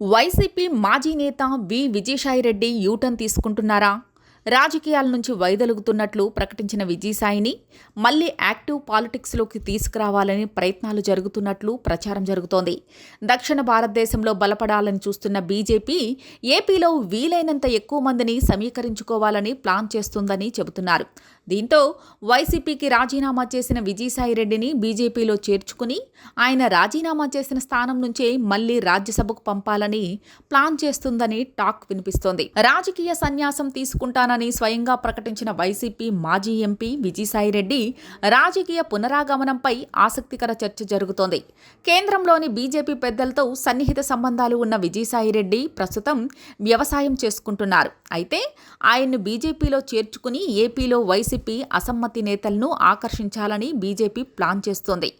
YCP మాజీ నేత వి Vijayasai Reddy U turn తీసుకుంటున్నారా? రాజకీయాల నుంచి వైదొలుగుతున్నట్లు ప్రకటించిన విజయసాయిని మళ్ళీ యాక్టివ్ పాలిటిక్స్లోకి తీసుకురావాలని ప్రయత్నాలు జరుగుతున్నట్లు ప్రచారం జరుగుతోంది. దక్షిణ భారతదేశంలో బలపడాలని చూస్తున్న బీజేపీ ఏపీలో వీలైనంత ఎక్కువ మందిని సమీకరించుకోవాలని ప్లాన్ చేస్తుందని చెబుతున్నారు. దీంతో వైసీపీకి రాజీనామా చేసిన విజయసాయిరెడ్డిని బీజేపీలో చేర్చుకుని ఆయన రాజీనామా చేసిన స్థానం నుంచే మళ్ళీ రాజ్యసభకు పంపాలని ప్లాన్ చేస్తుందని టాక్ వినిపిస్తోంది. రాజకీయ సన్యాసం తీసుకుంటానని స్వయంగా ప్రకటించిన వైసీపీ మాజీ ఎంపీ విజయసాయిరెడ్డి రాజకీయ పునరాగమనంపై ఆసక్తికర చర్చ జరుగుతోంది. కేంద్రంలోని బీజేపీ పెద్దలతో సన్నిహిత సంబంధాలు ఉన్న విజయసాయిరెడ్డి ప్రస్తుతం వ్యవసాయం చేసుకుంటున్నారు. అయితే ఆయన్ను బీజేపీలో చేర్చుకుని ఏపీలో వైసీపీ అసమ్మతి నేతలను ఆకర్షించాలని బీజేపీ ప్లాన్ చేస్తోంది.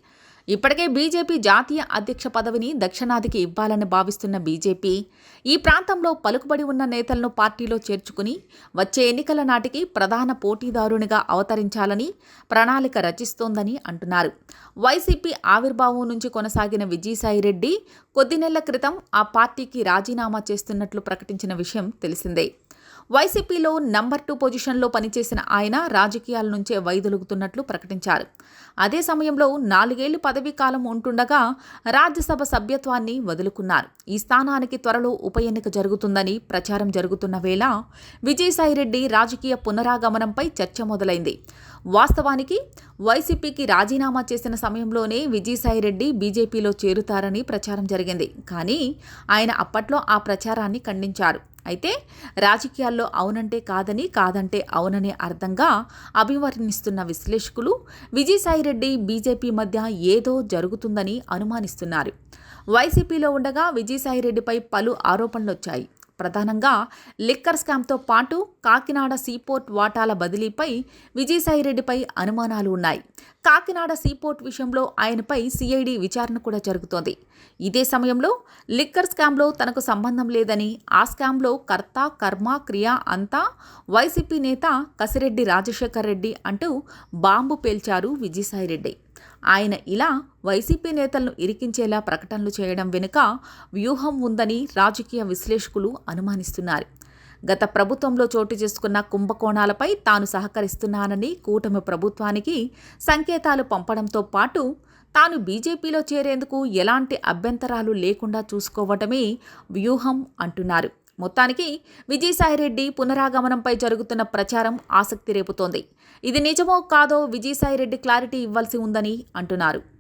ఇప్పటికే బీజేపీ జాతీయ అధ్యక్ష పదవిని దక్షిణాదికి ఇవ్వాలని భావిస్తున్న బీజేపీ ఈ ప్రాంతంలో పలుకుబడి ఉన్న నేతలను పార్టీలో చేర్చుకుని వచ్చే ఎన్నికల నాటికి ప్రధాన పోటీదారునిగా అవతరించాలని ప్రణాళిక రచిస్తోందని అంటున్నారు. వైసీపీ ఆవిర్భావం నుంచి కొనసాగిన విజయసాయిరెడ్డి కొద్ది నెలల క్రితం ఆ పార్టీకి రాజీనామా చేస్తున్నట్లు ప్రకటించిన విషయం తెలిసిందే. వైసీపీలో నంబర్ టూ పొజిషన్లో పనిచేసిన ఆయన రాజకీయాల నుంచే వైదొలుగుతున్నట్లు ప్రకటించారు. అదే సమయంలో నాలుగేళ్ళు పదవీ కాలం ఉంటుండగా రాజ్యసభ సభ్యత్వాన్ని వదులుకున్నారు. ఈ స్థానానికి త్వరలో ఉప ఎన్నిక జరుగుతుందని ప్రచారం జరుగుతున్న వేళ విజయసాయిరెడ్డి రాజకీయ పునరాగమనంపై చర్చ మొదలైంది. వాస్తవానికి వైసీపీకి రాజీనామా చేసిన సమయంలోనే విజయసాయిరెడ్డి బీజేపీలో చేరుతారని ప్రచారం జరిగింది. కానీ ఆయన అప్పట్లో ఆ ప్రచారాన్ని ఖండించారు. అయితే రాజకీయాల్లో అవునంటే కాదని కాదంటే అవుననే అర్థంగా అభివర్ణిస్తున్న విశ్లేషకులు విజయసాయిరెడ్డి బీజేపీ మధ్య ఏదో జరుగుతుందని అనుమానిస్తున్నారు. వైసీపీలో ఉండగా విజయసాయిరెడ్డిపై పలు ఆరోపణలు వచ్చాయి ప్రధానంగా లిక్కర్ స్కామ్తో పాటు కాకినాడ సీపోర్ట్ వాటాల బదిలీపై విజయసాయిరెడ్డిపై అనుమానాలు ఉన్నాయి. కాకినాడ సీపోర్ట్ విషయంలో ఆయనపై సిఐడి విచారణ కూడా జరుగుతోంది. ఇదే సమయంలో లిక్కర్ స్కామ్లో తనకు సంబంధం లేదని ఆ స్కామ్లో కర్త కర్మ క్రియ అంతా వైసీపీ నేత కసిరెడ్డి రాజశేఖర్ రెడ్డి అంటూ బాంబు పేల్చారు విజయసాయిరెడ్డి. ఆయన ఇలా వైసీపీ నేతలను ఇరికించేలా ప్రకటనలు చేయడం వెనుక వ్యూహం ఉందని రాజకీయ విశ్లేషకులు అనుమానిస్తున్నారు. గత ప్రభుత్వంలో చోటు చేసుకున్న కుంభకోణాలపై తాను సహకరిస్తున్నానని కూటమి ప్రభుత్వానికి సంకేతాలు పంపడంతో పాటు తాను బీజేపీలో చేరేందుకు ఎలాంటి అభ్యంతరాలు లేకుండా చూసుకోవటమే వ్యూహం అంటున్నారు. మొత్తానికి విజయసాయిరెడ్డి పునరాగమనంపై జరుగుతున్న ప్రచారం ఆసక్తి రేపుతోంది. ఇది నిజమో కాదో విజయసాయిరెడ్డి క్లారిటీ ఇవ్వాల్సి ఉందని అంటున్నారు.